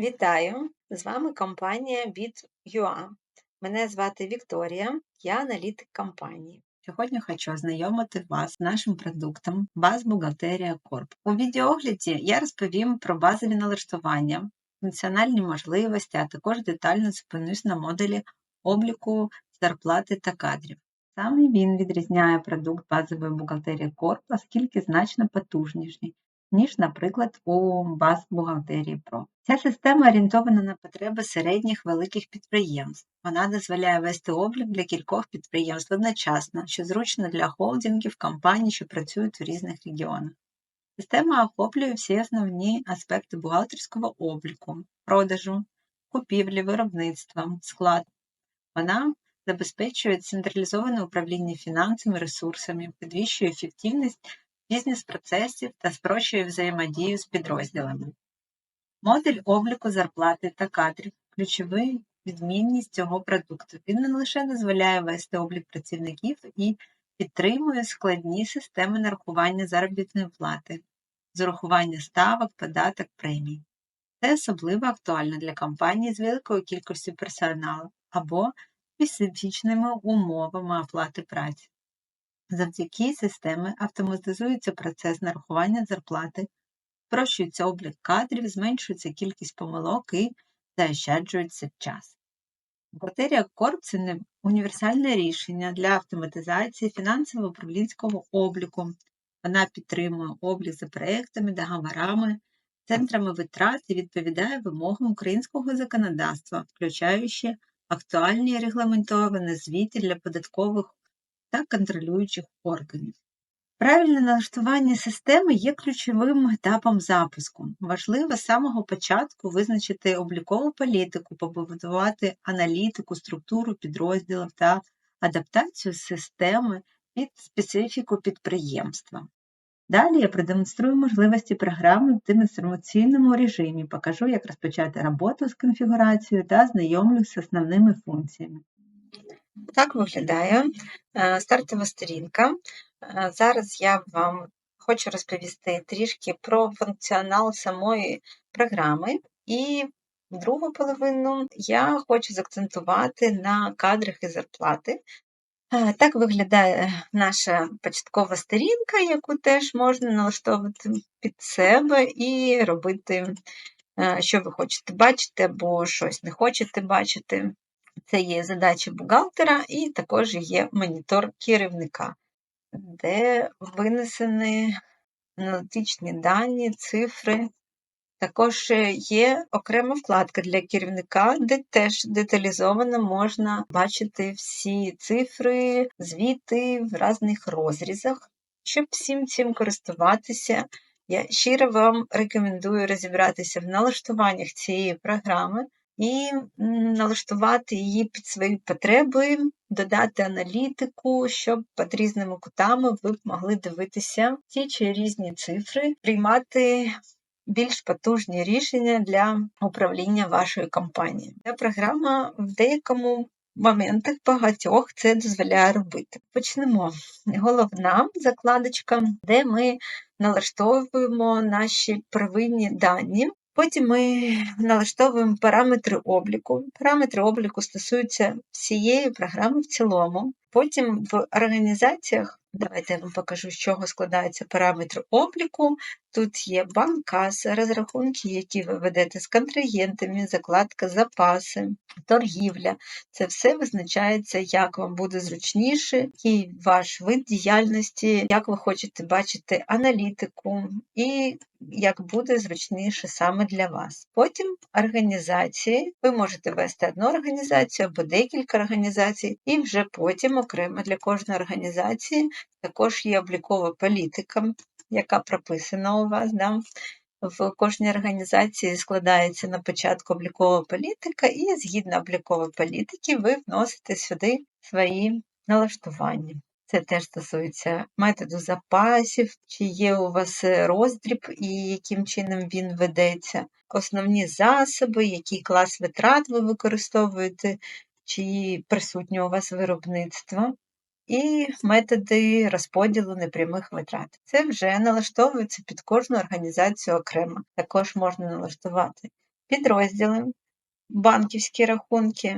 Вітаю! З вами компанія BitUA. Мене звати Вікторія, я аналітик компанії. Сьогодні хочу ознайомити вас з нашим продуктом Баз Бухгалтерія Корп. У відеоогляді я розповім про базові налаштування, функціональні можливості, а також детально зупинюсь на моделі обліку зарплати та кадрів. Саме він відрізняє продукт базової бухгалтерії Корп, оскільки значно потужніший ніж, наприклад, у баз бухгалтерії Pro. Ця система орієнтована на потреби середніх великих підприємств. Вона дозволяє вести облік для кількох підприємств одночасно, що зручно для холдингів, компаній, що працюють у різних регіонах. Система охоплює всі основні аспекти бухгалтерського обліку, продажу, купівлі, виробництва, склад. Вона забезпечує централізоване управління фінансами, ресурсами, підвищує ефективність бізнес-процесів та спрощує взаємодію з підрозділами. Модель обліку зарплати та кадрів ключова відмінність цього продукту. Він не лише дозволяє вести облік працівників і підтримує складні системи нарахування заробітної плати, з урахування ставок, податок, премій. Це особливо актуально для компаній з великою кількістю персоналу або специфічними умовами оплати праці. Завдяки системі автоматизується процес нарахування зарплати, спрощується облік кадрів, зменшується кількість помилок і заощаджується час. Бухгалтерія Корп це не універсальне рішення для автоматизації фінансово-управлінського обліку. Вона підтримує облік за проектами, договорами, центрами витрат і відповідає вимогам українського законодавства, включаючи актуальні регламентовані звіти для податкових та контролюючих органів. Правильне налаштування системи є ключовим етапом запуску. Важливо з самого початку визначити облікову політику, побудувати аналітику, структуру підрозділів та адаптацію системи під специфіку підприємства. Далі я продемонструю можливості програми в демонстраційному режимі, покажу, як розпочати роботу з конфігурацією та знайомлюсь з основними функціями. Так виглядає е, стартова сторінка. Е, зараз я вам хочу розповісти трішки про функціонал самої програми, і другу половину я хочу заакцентувати на кадрах і зарплати. Е, так виглядає наша початкова сторінка, яку теж можна налаштовувати під себе і робити, що ви хочете бачити, або щось не хочете бачити. Це є задача бухгалтера, і також є монітор керівника, де винесені аналітичні дані, цифри. Також є окрема вкладка для керівника, де теж деталізовано можна бачити всі цифри, звіти в різних розрізах. Щоб всім цим користуватися, я щиро вам рекомендую розібратися в налаштуваннях цієї програми і налаштувати її під свої потреби, додати аналітику, щоб під різними кутами ви б могли дивитися ті чи різні цифри, приймати більш потужні рішення для управління вашою компанією. Ця програма в деякому моментах багатьох це дозволяє робити. Почнемо. Головна закладочка, де ми налаштовуємо наші первинні дані. Потім ми налаштовуємо параметри обліку. Параметри обліку стосуються всієї програми в цілому. Потім в організаціях Давайте я вам покажу, з чого складаються параметри обліку. Тут є банк каса, розрахунки, які ви ведете з контрагентами, закладка, запаси, торгівля. Це все визначається, як вам буде зручніше, який ваш вид діяльності, як ви хочете бачити аналітику і як буде зручніше саме для вас. Потім організації. Ви можете вести одну організацію або декілька організацій, і вже потім окремо для кожної організації також є облікова політика, яка прописана у вас. Да? В кожній організації складається на початку облікова політика, і згідно облікової політики, ви вносите сюди свої налаштування. Це теж стосується методу запасів, чи є у вас роздріб і яким чином він ведеться, основні засоби, який клас витрат ви використовуєте, чи присутнє у вас виробництво і методи розподілу непрямих витрат. Це вже налаштовується під кожну організацію окремо. Також можна налаштувати підрозділи, банківські рахунки,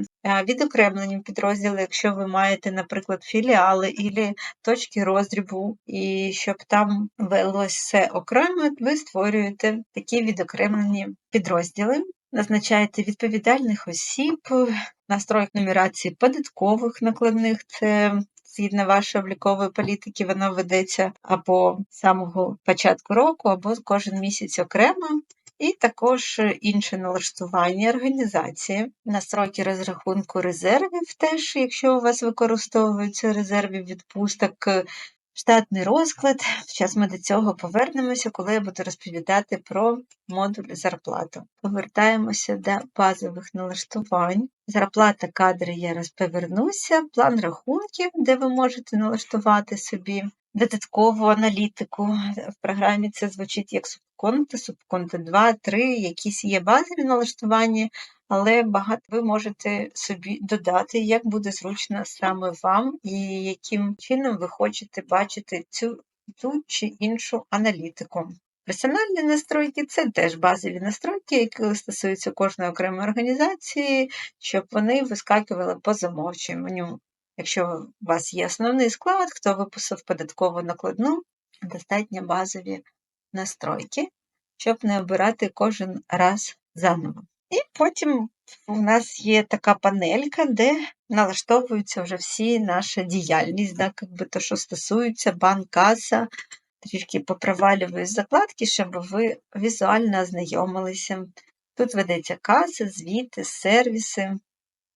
відокремлені підрозділи, якщо ви маєте, наприклад, філіали або точки роздрібу, і щоб там велось все окремо, ви створюєте такі відокремлені підрозділи, назначаєте відповідальних осіб, настройк нумерації податкових накладних. Це згідно вашої облікової політики, воно ведеться або з самого початку року, або кожен місяць окремо. І також інше налаштування організації, настройки розрахунку резервів, теж, якщо у вас використовуються резерви відпусток, штатний розклад. Зараз ми до цього повернемося, коли я буду розповідати про модуль зарплату. Повертаємося до базових налаштувань. Зарплата кадри я розповернуся, план рахунків, де ви можете налаштувати собі додаткову аналітику. В програмі це звучить як субконти, субконти 2, 3, якісь є базові налаштування, але багато ви можете собі додати, як буде зручно саме вам, і яким чином ви хочете бачити цю ту чи іншу аналітику. Персональні настройки це теж базові настройки, які стосуються кожної окремої організації, щоб вони вискакували по замовчуванню. Якщо у вас є основний склад, хто виписав податкову накладну, достатньо базові настройки, щоб не обирати кожен раз заново. І потім у нас є така панелька, де налаштовуються вже всі наша діяльність, да, якби то, що стосується банк-каса, трішки попровалюю закладки, щоб ви візуально ознайомилися. Тут ведеться каса, звіти, сервіси,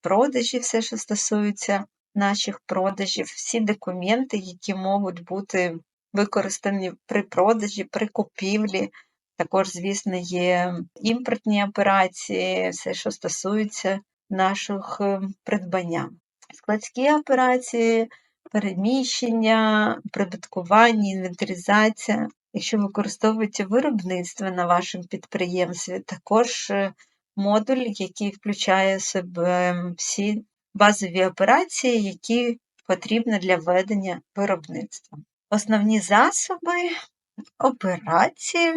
продажі, все, що стосується наших продажів, всі документи, які можуть бути використані при продажі, при купівлі. Також, звісно, є імпортні операції, все, що стосується наших е, придбання. Складські операції, переміщення, прибуткування, інвентаризація. Якщо використовуєте виробництво на вашому підприємстві, також е, модуль, який включає в себе всі базові операції, які потрібні для ведення виробництва. Основні засоби операції,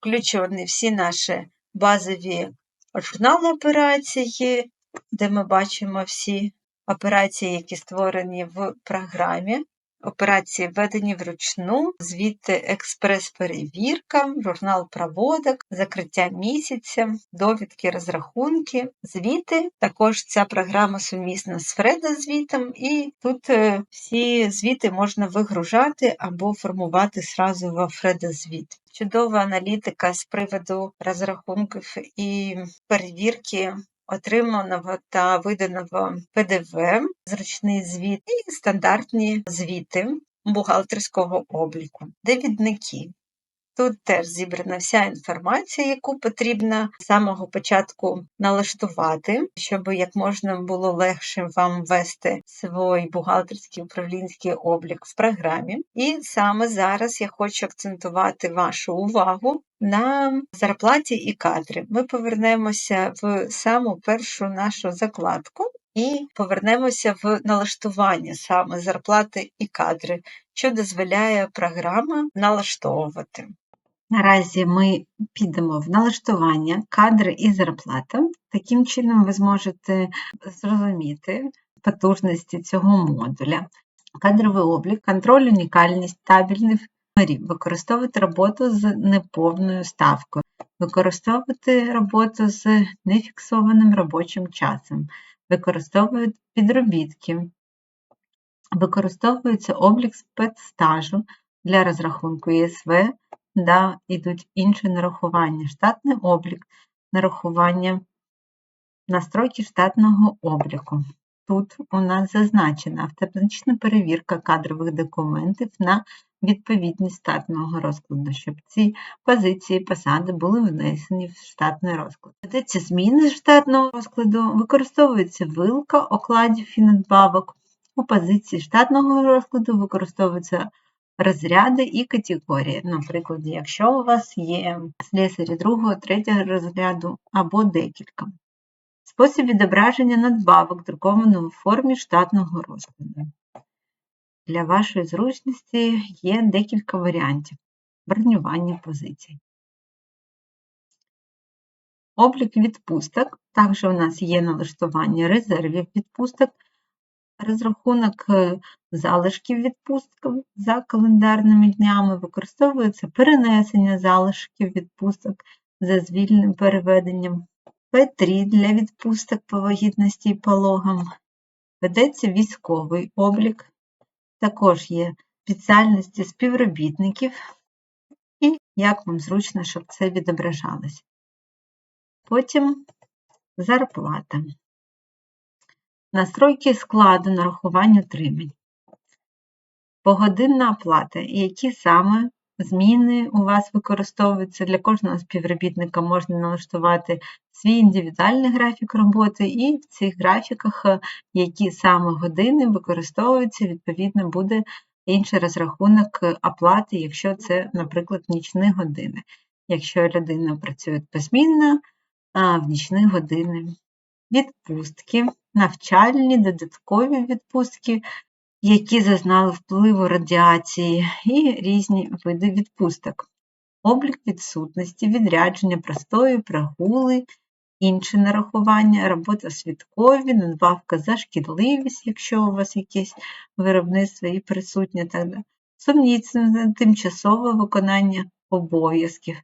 включені всі наші базові журнали операції, де ми бачимо всі операції, які створені в програмі. Операції введені вручну, звідти експрес-перевірка, журнал проводок, закриття місяця, довідки, розрахунки, звіти. Також ця програма сумісна з Фреда-звітом, і тут е, всі звіти можна вигружати або формувати зразу в Фреда-звіт. Чудова аналітика з приводу розрахунків і перевірки отриманого та виданого ПДВ, зручний звіт і стандартні звіти бухгалтерського обліку, довідники. Тут теж зібрана вся інформація, яку потрібно з самого початку налаштувати, щоб як можна було легше вам ввести свій бухгалтерський управлінський облік в програмі. І саме зараз я хочу акцентувати вашу увагу на зарплаті і кадри. Ми повернемося в саму першу нашу закладку. І повернемося в налаштування саме зарплати і кадри, що дозволяє програма налаштовувати. Наразі ми підемо в налаштування, кадри і зарплата. Таким чином, ви зможете зрозуміти потужності цього модуля. Кадровий облік, контроль, унікальність, табельних номерів, використовувати роботу з неповною ставкою, використовувати роботу з нефіксованим робочим часом, використовують підробітки, використовується облік спецстажу для розрахунку ЄСВ да, ідуть інші нарахування, штатний облік, нарахування, настройки штатного обліку. Тут у нас зазначена автоматична перевірка кадрових документів на відповідність штатного розкладу, щоб ці позиції посади були внесені в штатний розклад. Ведеться зміни з штатного розкладу, використовується вилка окладів і надбавок. У позиції штатного розкладу використовується розряди і категорії. Наприклад, якщо у вас є слесарі другого, третього розряду або декілька. Спосіб відображення надбавок друкованого в формі штатного розкладу. Для вашої зручності є декілька варіантів бронювання позицій. Облік відпусток. Також у нас є налаштування резервів відпусток, розрахунок е, залишків відпусток за календарними днями, використовується перенесення залишків відпусток за звільним переведенням, П3 для відпусток по вагітності і пологам. Ведеться військовий облік, також є спеціальності співробітників і як вам зручно, щоб це відображалось. Потім зарплата. Настройки складу нарахування утримань. Погодинна оплата. Які саме зміни у вас використовуються для кожного співробітника можна налаштувати свій індивідуальний графік роботи, і в цих графіках, е, які саме години використовуються, відповідно, буде інший розрахунок е, оплати, якщо це, наприклад, нічні години. Якщо людина працює посмінно, а в нічні години. Відпустки, навчальні, додаткові відпустки, які зазнали впливу радіації, і різні види відпусток. Облік відсутності, відрядження, простої, прогули, інші нарахування, робота свідкові, надбавка за шкідливість, якщо у вас якесь виробництво і присутнє, так далі. Сумнівне тимчасове виконання обов'язків.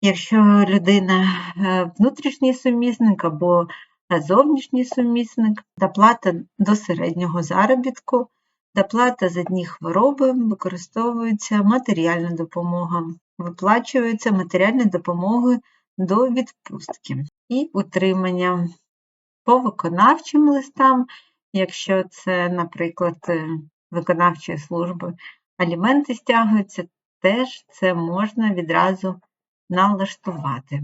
Якщо людина е, внутрішній сумісник або зовнішній сумісник, доплата до середнього заробітку, доплата за дні хвороби, використовується матеріальна допомога, виплачується матеріальні допомоги до відпустки і утримання по виконавчим листам, якщо це, наприклад, е, виконавчої служби аліменти стягуються, теж це можна відразу налаштувати.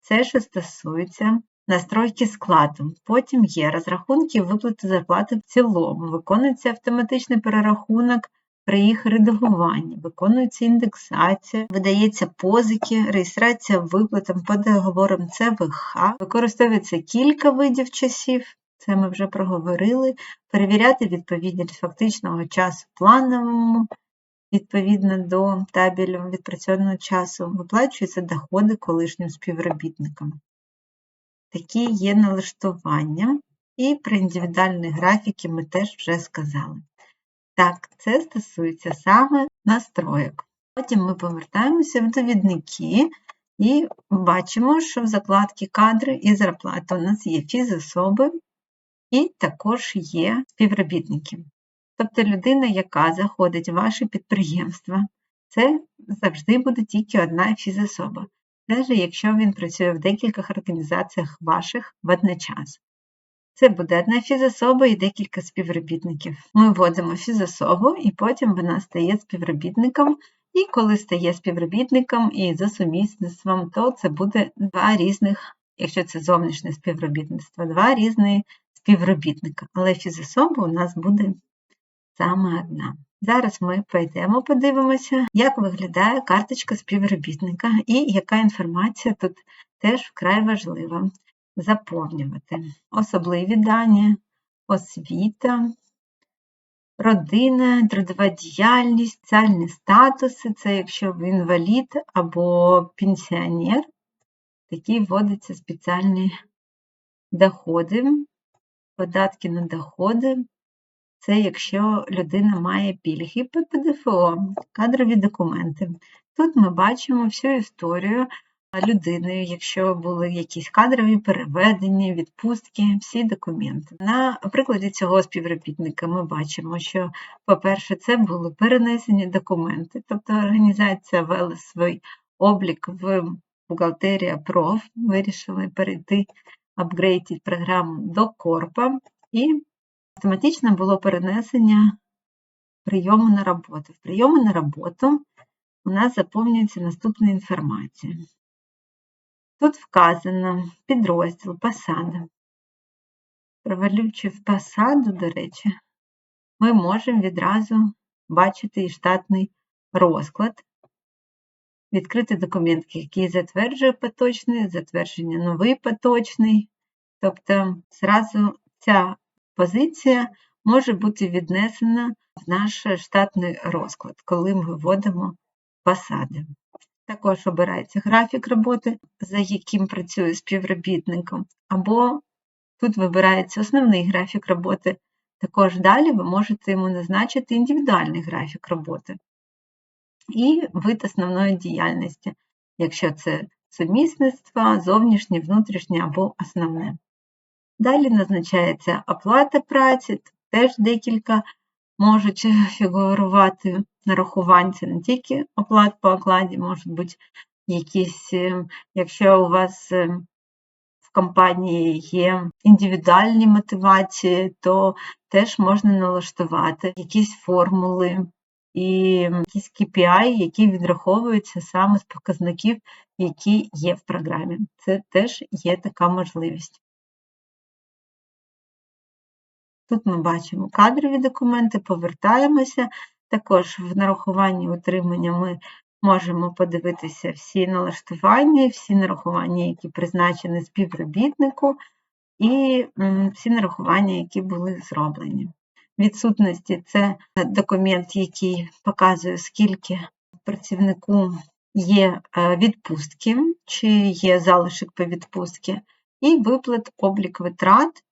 Це що стосується настройки складу. Потім є розрахунки виплати зарплати в цілому, виконується автоматичний перерахунок при їх редагуванні, виконується індексація, видається позики, реєстрація виплатам по договорам ЦВХ, використовується кілька видів часів. Це ми вже проговорили, перевіряти відповідність фактичного часу плановому, відповідно до табелю відпрацьованого часу, виплачуються доходи колишнім співробітникам. Такі є налаштування, і про індивідуальні графіки ми теж вже сказали. Так, це стосується саме настроєк. Потім ми повертаємося в довідники і бачимо, що в закладці кадри і зарплати у нас є фізособи і також є співробітники. Тобто людина, яка заходить в ваше підприємство, це завжди буде тільки одна фізособа, навіть якщо він працює в декількох організаціях ваших водночас. Це буде одна фізособа і декілька співробітників. Ми вводимо фізособу, і потім вона стає співробітником. І коли стає співробітником і за сумісництвом, то це буде два різних, якщо це зовнішнє співробітництво, два різні співробітника. Але фізособа у нас буде саме одна. Зараз ми пройдемо, подивимося, як виглядає карточка співробітника і яка інформація тут теж вкрай важлива заповнювати. Особливі дані, освіта, родина, трудова діяльність, соціальні статуси це якщо ви інвалід або пенсіонер, такі вводяться спеціальні доходи, податки на доходи. Це якщо людина має пільги по ПДФО, кадрові документи. Тут ми бачимо всю історію людиною, якщо були якісь кадрові переведення, відпустки, всі документи. На прикладі цього співробітника ми бачимо, що, по-перше, це були перенесені документи, тобто організація вела свій облік в бухгалтерія проф, вирішили перейти апгрейдити програму до Корпа і автоматично було перенесення прийому на роботу. В прийому на роботу у нас заповнюється наступна інформація. Тут вказано підрозділ, посада. Провалюючи в посаду, до речі, ми можемо відразу бачити і штатний розклад, відкрити документ, який затверджує поточний, затвердження новий поточний. Тобто, зразу ця позиція може бути віднесена в наш штатний розклад, коли ми вводимо посади. Також обирається графік роботи, за яким працює співробітником, або тут вибирається основний графік роботи. Також далі ви можете йому назначити індивідуальний графік роботи і вид основної діяльності, якщо це сумісництво, зовнішнє, внутрішнє або основне. Далі назначається оплата праці, тут теж декілька можуть фігурувати нарахувань, це не тільки оплат по окладі, можуть бути якісь, е, якщо у вас е, в компанії є індивідуальні мотивації, то теж можна налаштувати якісь формули і якісь KPI, які відраховуються саме з показників, які є в програмі. Це теж є така можливість. Тут ми бачимо кадрові документи, повертаємося. Також в нарахуванні утримання ми можемо подивитися всі налаштування, всі нарахування, які призначені співробітнику, і всі нарахування, які були зроблені. Відсутності це документ, який показує, скільки працівнику є е, відпустки, чи є залишок по відпустці, і виплат облік витрат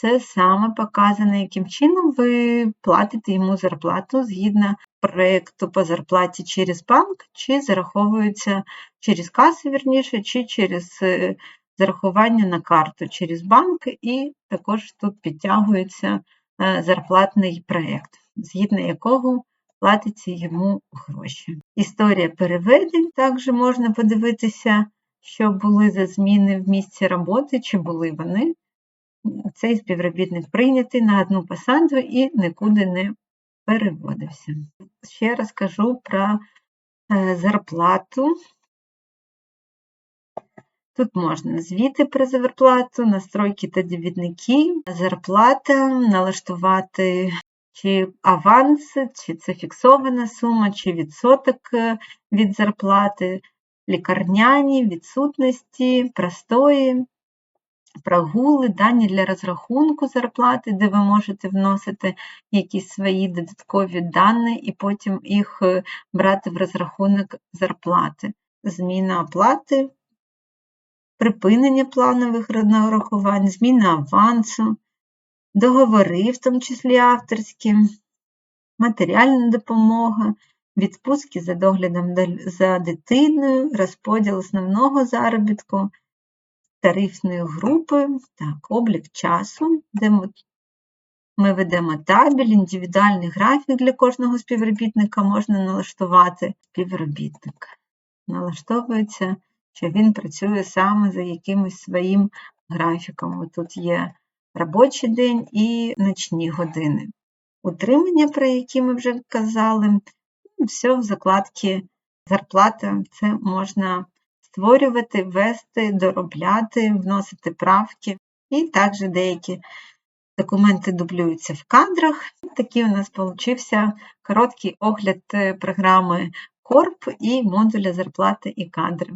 це саме показано, яким чином ви платите йому зарплату згідно проєкту по зарплаті через банк, чи зараховується через касу, вірніше, чи через е, зарахування на карту через банк, і також тут підтягується е, зарплатний проєкт, згідно якого платиться йому гроші. Історія переведень також можна подивитися, що були за зміни в місці роботи, чи були вони цей співробітник прийнятий на одну посаду і нікуди не переводився. Ще раз кажу про е, зарплату. Тут можна звіти про зарплату, настройки та довідники, зарплата, налаштувати чи аванс, чи це фіксована сума, чи відсоток е, від зарплати, лікарняні, відсутності, простої, прогули, дані для розрахунку зарплати, де ви можете вносити якісь свої додаткові дані і потім їх е, брати в розрахунок зарплати. Зміна оплати, припинення планових нарахувань, зміна авансу, договори, в тому числі авторські, матеріальна допомога. Відпустки за доглядом за дитиною, розподіл основного заробітку, тарифної групи, так, облік часу, де ми, ведемо табель, індивідуальний графік для кожного співробітника можна налаштувати. Співробітник налаштовується, що він працює саме за якимось своїм графіком. Тут є робочий день і ночні години. Утримання, про які ми вже казали, все в закладці зарплата, це можна створювати, ввести, доробляти, вносити правки. І також деякі документи дублюються в кадрах. Такий у нас получився короткий огляд е, програми Корп і модуля зарплати і кадри.